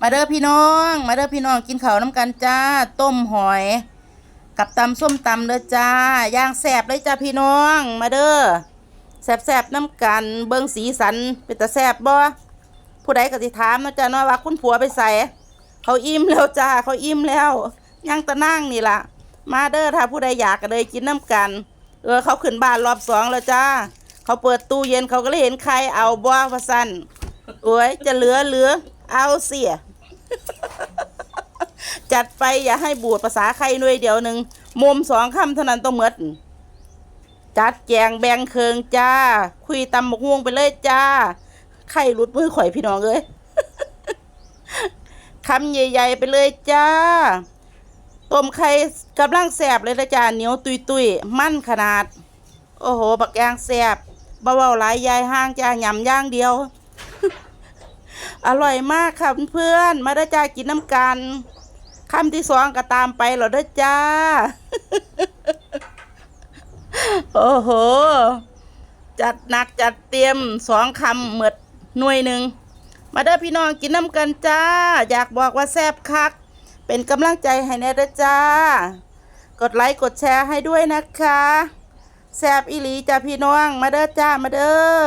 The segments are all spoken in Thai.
มาเด้อพี่น้อง มาเด้อพี่น้องกินข้าวน้ำกันจ้า ต้มหอย กับตำส้มตำเด้อจ้าย่างแสบเลยจ้าพี่น้อง มาเด้อแสบแสบน้ำกัน เบิ่งสีสันเป็นตาแสบบ่ผู้ใดก็สิถามนะจ้าเนาะว่าคุณผัวไปใส่เขาอิ่มแล้วจ้าเขาอิ่มแล้วย่างตะนั่งนี่ล่ะ มาเด้อถ้าผู้ใดอยากก็เลยกินน้ำกัน เออเขาขึ้นบ้านรอบสองแล้วจ้าเขาเปิดตู้เย็นเขาก็เลยเห็นใครเอาบ่ว่าสั่นโอ้ยจะเหลือเหลือ เอาเสีย จัดไปอย่าให้บูดภาษาใครหน่วยเดียวหนึ่งมุมสองคำเท่านั้นต้องเหมือดจัดแจงแบงเคิงจ้า คุยตำบกม่วงไปเลยจ้า ไข่รุดมือข่อยพี่น้องเอ้ยคำใหญ่ๆไปเลยจ้า ต้มไข่กำลังแสบเลยนะจ้าเหนียวตุยตุยๆมั่นขนาด โอ้โห บักยางแสบเบาๆหลายยายห้างจ้าหยำย่างเดียว อร่อยมากค่ะเพื่อนๆมาได้อจ้ากินน้ำกันคำที่สองก็ตามไปเหรอเด้อจ้า โอ้โห จัดหนักจัดเตรียมสองคำเหมือดหน่วยหนึ่ง มาเด้อพี่น้องกินน้ำกันจ้า อยากบอกว่าแซ่บคัก เป็นกำลังใจให้แน่เด้อจ้า กดไลค์กดแชร์ให้ด้วยนะคะ แซ่บอีหลีจ้าพี่น้อง มาเด้อจ้ามาเด้อ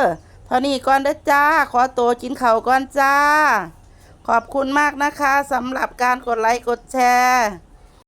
ท่านี้ก่อนเด้อจ้า ขอตัวกินเข่าก่อนจ้า ขอบคุณมากนะคะสำหรับการกดไลค์กดแชร์